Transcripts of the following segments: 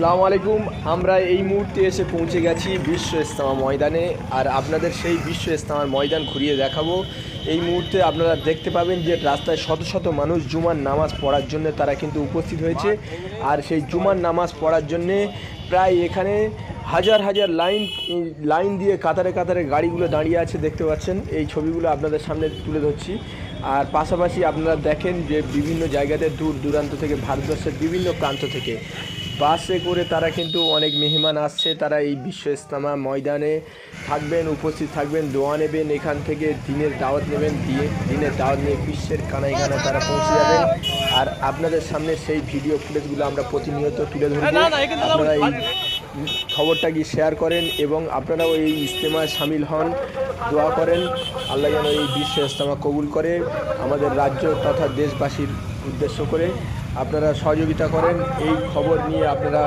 আসসালামু আলাইকুম। আমরা এই মুহূর্তে এসে পৌঁছে গেছি বিশ্ব ইস্তেমা ময়দানে। আর আপনাদের সেই বিশ্ব ইস্তেমার ময়দান ঘুরিয়ে দেখাবো। এই মুহূর্তে আপনারা দেখতে পাবেন যে রাস্তায় শত শত মানুষ জুমার নামাজ পড়ার জন্য তারা কিন্তু উপস্থিত হয়েছে। আর সেই জুমার নামাজ পড়ার জন্যে প্রায় এখানে হাজার হাজার লাইন লাইন দিয়ে কাতারে কাতারে গাড়িগুলো দাঁড়িয়ে আছে দেখতে পাচ্ছেন। এই ছবিগুলো আপনাদের সামনে তুলে ধরছি। আর পাশাপাশি আপনারা দেখেন যে বিভিন্ন জায়গাতে দূর দূরান্ত থেকে, ভারতবর্ষের বিভিন্ন প্রান্ত থেকে বাসে করে তারা কিন্তু অনেক মেহমান আসছে। তারা এই বিশ্ব ইস্তামা ময়দানে থাকবেন উপস্থিত থাকবেন দোয়া নেবেন এখান থেকে দিনের দাওয়াত নেবেন দিয়ে দিনের দাওয়াত নিয়ে বিশ্বের কানায় কানায় তারা পৌঁছে যাবেন। আর আপনাদের সামনে সেই ভিডিও ফুটেজগুলো আমরা প্রতিনিয়ত তুলে ধরবো। আপনারা এই খবরটা খবরটাকে শেয়ার করেন এবং আপনারাও এই ইজতেমায় সামিল হন দোয়া করেন। আল্লাহ যেন এই বিশ্ব ইজতেমা কবুল করে আমাদের রাজ্য তথা দেশবাসীর উদ্দেশ্য করে। আপনারা সহযোগিতা করেন এই খবর নিয়ে আপনারা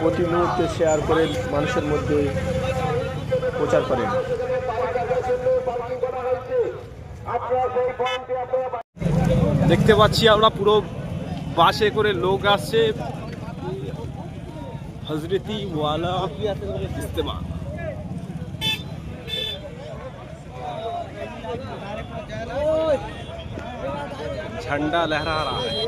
প্রতি মুহূর্তে শেয়ার করে মানুষের মধ্যে প্রচার করেন দেখতে পাচ্ছি আমরা পুরো বাসে করে লোক আসছে হজরতি ওয়ালা ইস্তেমা झंडा लहरा रहा है